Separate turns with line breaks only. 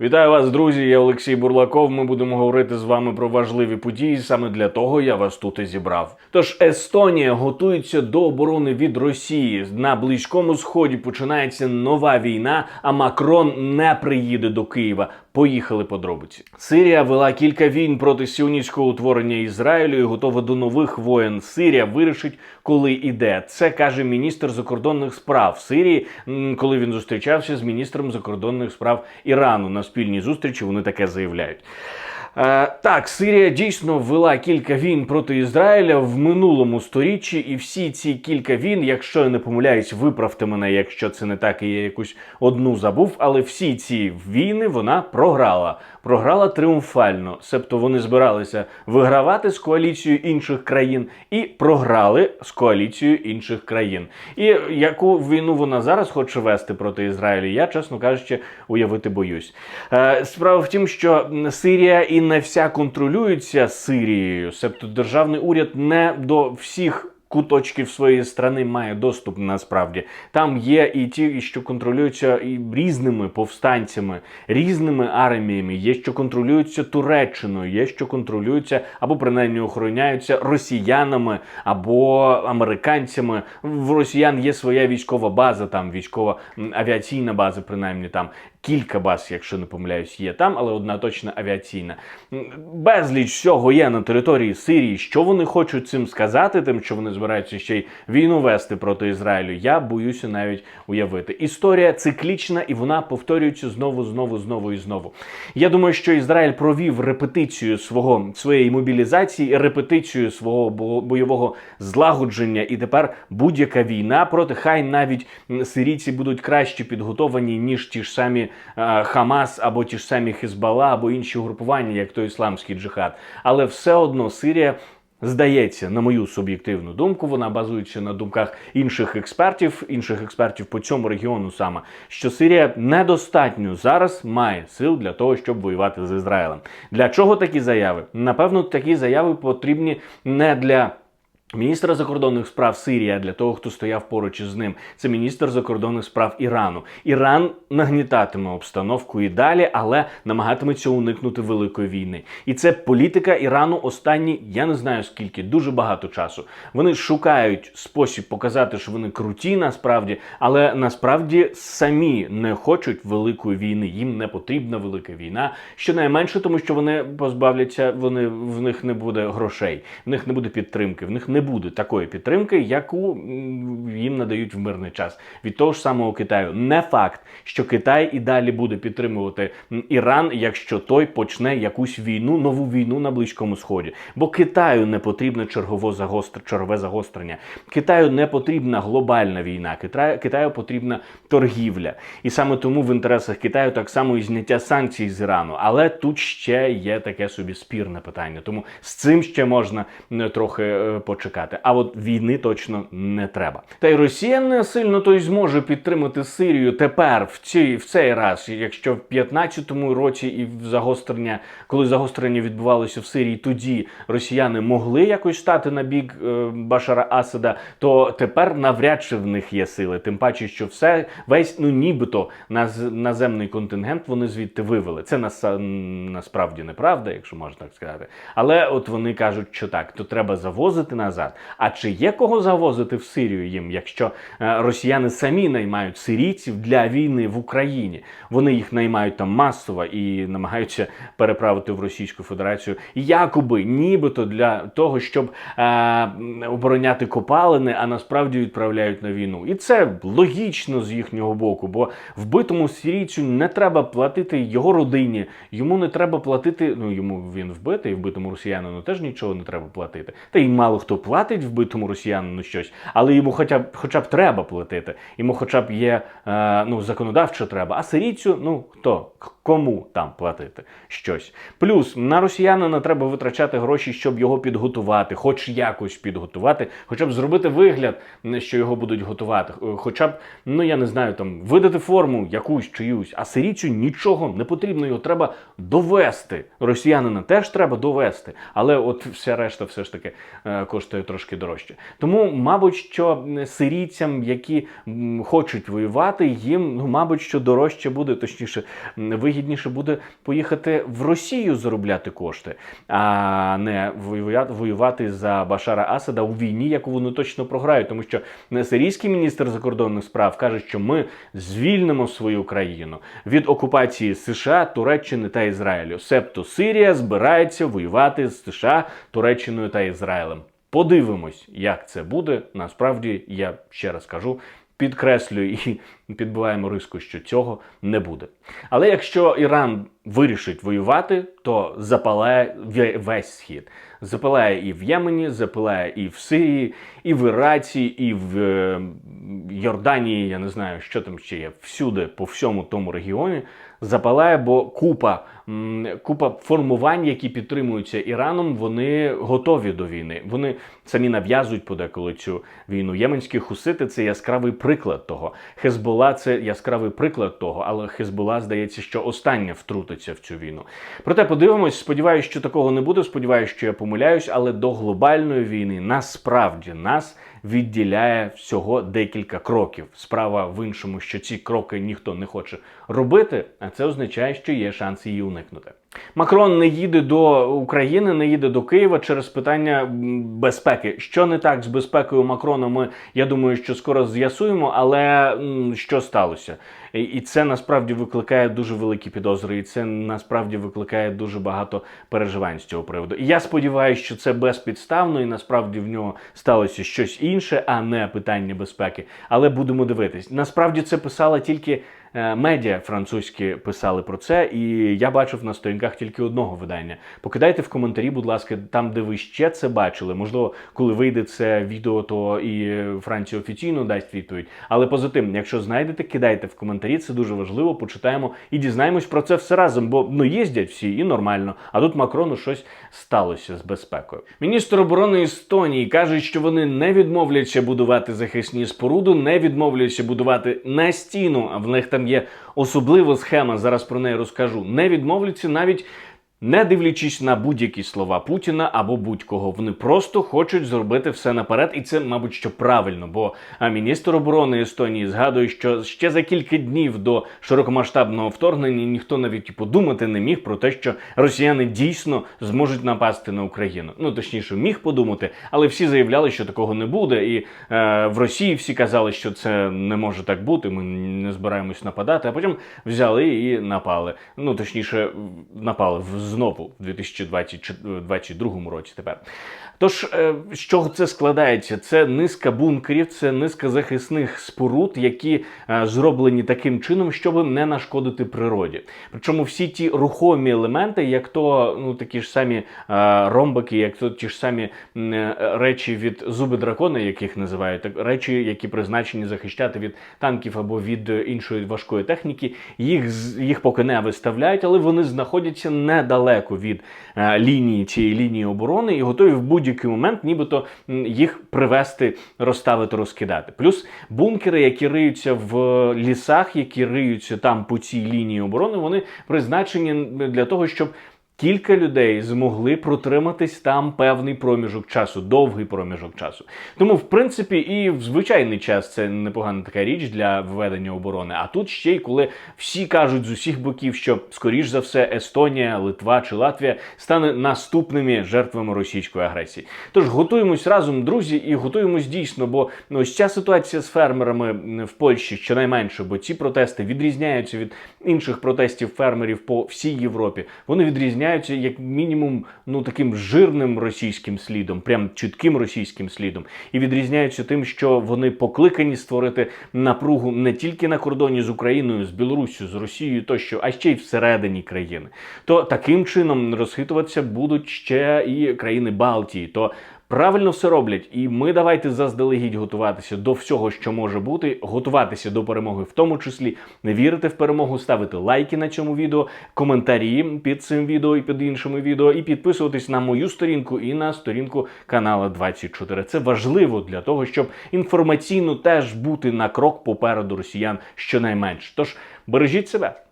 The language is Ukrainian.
Вітаю вас, друзі! Я Олексій Бурлаков. Ми будемо говорити з вами про важливі події. Саме для того я вас тут і зібрав. Тож Естонія готується до оборони від Росії. На близькому сході починається нова війна. А Макрон не приїде до Києва. Поїхали подробиці. Сирія вела кілька війн проти сіоністського утворення Ізраїлю і готова до нових воєн. Сирія вирішить, коли іде. Це каже міністр закордонних справ Сирії, коли він зустрічався з міністром закордонних справ Ірану на спільній зустрічі. Вони таке заявляють. Е, так, Сирія дійсно вела кілька війн проти Ізраїля в минулому сторіччі, і всі ці кілька війн, якщо я не помиляюсь, виправте мене, якщо це не так, і я якусь одну забув. Але всі ці війни вона програла. Програла тріумфально. Себто вони збиралися вигравати з коаліцією інших країн і програли з коаліцією інших країн. І яку війну вона зараз хоче вести проти Ізраїлю, я, чесно кажучи, уявити боюсь. Е, справа в тім, що Сирія і не вся контролюється Сирією, себто державний уряд не до всіх. Куточків своєї страни має доступ насправді. Там є і ті, що контролюються і різними повстанцями, різними арміями. Є, що контролюються Туреччиною, є, що контролюються або принаймні охороняються росіянами або американцями. В росіян є своя військова база, там військова авіаційна база, принаймні там кілька баз, якщо не помиляюсь, є там, але одна точно авіаційна. Безліч всього є на території Сирії. Що вони хочуть цим сказати, тим, що вони збираються ще й війну вести проти Ізраїлю, я боюся навіть уявити. Історія циклічна і вона повторюється знову, знову, знову і знову. Я думаю, що Ізраїль провів репетицію свого своєї мобілізації, репетицію свого бо- бойового злагодження, і тепер будь-яка війна проти хай навіть сирійці будуть краще підготовані ніж ті ж самі Хамас або ті ж самі Хізбалла, або інші групування, як той ісламський джихад. Але все одно Сирія. Здається, на мою суб'єктивну думку, вона базується на думках інших експертів, інших експертів по цьому регіону саме, що Сирія недостатньо зараз має сил для того, щоб воювати з Ізраїлем. Для чого такі заяви? Напевно, такі заяви потрібні не для. Міністра закордонних справ Сирії, а для того, хто стояв поруч із ним, це міністр закордонних справ Ірану. Іран нагнітатиме обстановку і далі, але намагатиметься уникнути великої війни. І це політика Ірану останні, я не знаю скільки, дуже багато часу. Вони шукають спосіб показати, що вони круті насправді, але насправді самі не хочуть великої війни. Їм не потрібна велика війна. Щонайменше, тому що вони позбавляться, вони в них не буде грошей, в них не буде підтримки, в них не буде такої підтримки, яку їм надають в мирний час від того ж самого Китаю. Не факт, що Китай і далі буде підтримувати Іран, якщо той почне якусь війну, нову війну на Близькому Сході. Бо Китаю не потрібне чергово загостр... чергове загострення. Китаю не потрібна глобальна війна. Китаю, Китаю потрібна торгівля. І саме тому в інтересах Китаю так само і зняття санкцій з Ірану. Але тут ще є таке собі спірне питання. Тому з цим ще можна трохи е, почекати. А от війни точно не треба. Та й Росія не сильно то й зможе підтримати Сирію тепер в цій в цей раз, якщо в 15-му році і в загострення, коли загострення відбувалося в Сирії, тоді росіяни могли якось стати на бік е, Башара Асада, то тепер навряд чи в них є сили. Тим паче, що все весь ну нібито наз, наземний контингент вони звідти вивели. Це наса- насправді неправда, якщо можна так сказати. Але от вони кажуть, що так, то треба завозити назад. А чи є кого завозити в Сирію їм, якщо е, росіяни самі наймають сирійців для війни в Україні? Вони їх наймають там масово і намагаються переправити в Російську Федерацію, якоби нібито для того, щоб е, обороняти копалини, а насправді відправляють на війну. І це логічно з їхнього боку, бо вбитому сирійцю не треба платити його родині, йому не треба платити. Ну йому він вбитий, вбитому росіянину теж нічого не треба платити. Та й мало хто платить вбитому росіянину щось, але йому хоча б хоча б треба платити. Йому хоча б є е, ну законодавчо треба. А сирійцю, ну хто кому там платити щось? Плюс на росіянина треба витрачати гроші, щоб його підготувати, хоч якось підготувати, хоча б зробити вигляд, що його будуть готувати, Е, хоча б, ну я не знаю, там видати форму якусь чиюсь, а сирійцю нічого не потрібно, його треба довести. Росіянина теж треба довести, але от вся решта все ж таки е, коштує коштує трошки дорожче. Тому, мабуть, що сирійцям, які хочуть воювати, їм, ну, мабуть, що дорожче буде, точніше, вигідніше буде поїхати в Росію заробляти кошти, а не воювати, за Башара Асада у війні, яку вони точно програють. Тому що сирійський міністр закордонних справ каже, що ми звільнимо свою країну від окупації США, Туреччини та Ізраїлю. Себто Сирія збирається воювати з США, Туреччиною та Ізраїлем. Подивимось, як це буде. Насправді, я ще раз кажу, підкреслюю і підбиваємо риску, що цього не буде. Але якщо Іран вирішить воювати, то запалає ве- весь схід. Запалає і в Ємені, запалає і в Сирії, і в Іраці, і в е, Йорданії. Я не знаю, що там ще є. Всюди, по всьому тому регіоні, запалає, бо купа, купа формувань, які підтримуються Іраном, вони готові до війни. Вони самі нав'язують подеколи цю війну. Єменські хусити це яскравий приклад того. Хезбола це яскравий приклад того, але Хезбола здається, що остання втрутиться в цю війну. Проте подивимось, сподіваюся, що такого не буде. Сподіваюся, що я помиляюсь, але до глобальної війни насправді нас відділяє всього декілька кроків. Справа в іншому, що ці кроки ніхто не хоче робити, а це означає, що є шанс її уникнути. Макрон не їде до України, не їде до Києва через питання безпеки. Що не так з безпекою Макрона? Ми я думаю, що скоро з'ясуємо. Але що сталося? І- це насправді викликає дуже великі підозри, і це насправді викликає дуже багато переживань з цього приводу. І я сподіваюся, що це безпідставно, і насправді в нього сталося щось інше, а не питання безпеки. Але будемо дивитись. Насправді це писала тільки. Е, Медіа французькі писали про це, і я бачив на сторінках тільки одного видання. Покидайте в коментарі, будь ласка, там, де ви ще це бачили. Можливо, коли вийде це відео, то і Франція офіційно дасть відповідь. Але поза тим, якщо знайдете, кидайте в коментарі. Це дуже важливо. Почитаємо і дізнаємось про це все разом. Бо ну їздять всі і нормально. А тут Макрону щось сталося з безпекою. Міністр оборони Естонії каже, що вони не відмовляться будувати захисні споруди, не відмовляться будувати на стіну. А в них там є особлива схема. Зараз про неї розкажу. Не відмовляться навіть. Не дивлячись на будь-які слова Путіна або будь-кого, вони просто хочуть зробити все наперед, і це, мабуть, що правильно. Бо міністр оборони Естонії згадує, що ще за кілька днів до широкомасштабного вторгнення ніхто навіть і подумати не міг про те, що росіяни дійсно зможуть напасти на Україну. Ну точніше, міг подумати, але всі заявляли, що такого не буде. І е, в Росії всі казали, що це не може так бути. Ми не збираємось нападати. А потім взяли і напали. Ну точніше, напали в знову в 2022 році. Тепер. Тож, е, з чого це складається? Це низка бункерів, це низка захисних споруд, які е, зроблені таким чином, щоб не нашкодити природі. Причому всі ті рухомі елементи, як то ну такі ж самі е, ромбики, як то ті ж самі е, речі від зуби дракона, яких називають, так речі, які призначені захищати від танків або від е, іншої важкої техніки, їх їх поки не виставляють, але вони знаходяться недалеко від е, лінії цієї лінії оборони і готові в будь-який момент, нібито їх привести, розставити, розкидати. Плюс бункери, які риються в лісах, які риються там по цій лінії оборони, вони призначені для того, щоб. Кілька людей змогли протриматись там певний проміжок часу, довгий проміжок часу. Тому, в принципі, і в звичайний час це непогана така річ для введення оборони. А тут ще й коли всі кажуть з усіх боків, що скоріш за все Естонія, Литва чи Латвія стане наступними жертвами російської агресії. Тож готуємось разом, друзі, і готуємось дійсно, бо ну, ось ця ситуація з фермерами в Польщі щонайменше, бо ці протести відрізняються від інших протестів фермерів по всій Європі. Вони відрізняються як мінімум ну таким жирним російським слідом, прям чітким російським слідом, і відрізняються тим, що вони покликані створити напругу не тільки на кордоні з Україною, з Білоруссю, з Росією тощо, а ще й всередині країни. То таким чином розхитуватися будуть ще і країни Балтії. То Правильно все роблять, і ми давайте заздалегідь готуватися до всього, що може бути, готуватися до перемоги, в тому числі не вірити в перемогу, ставити лайки на цьому відео, коментарі під цим відео і під іншими відео, і підписуватись на мою сторінку і на сторінку канала 24. Це важливо для того, щоб інформаційно теж бути на крок попереду росіян щонайменше. Тож бережіть себе.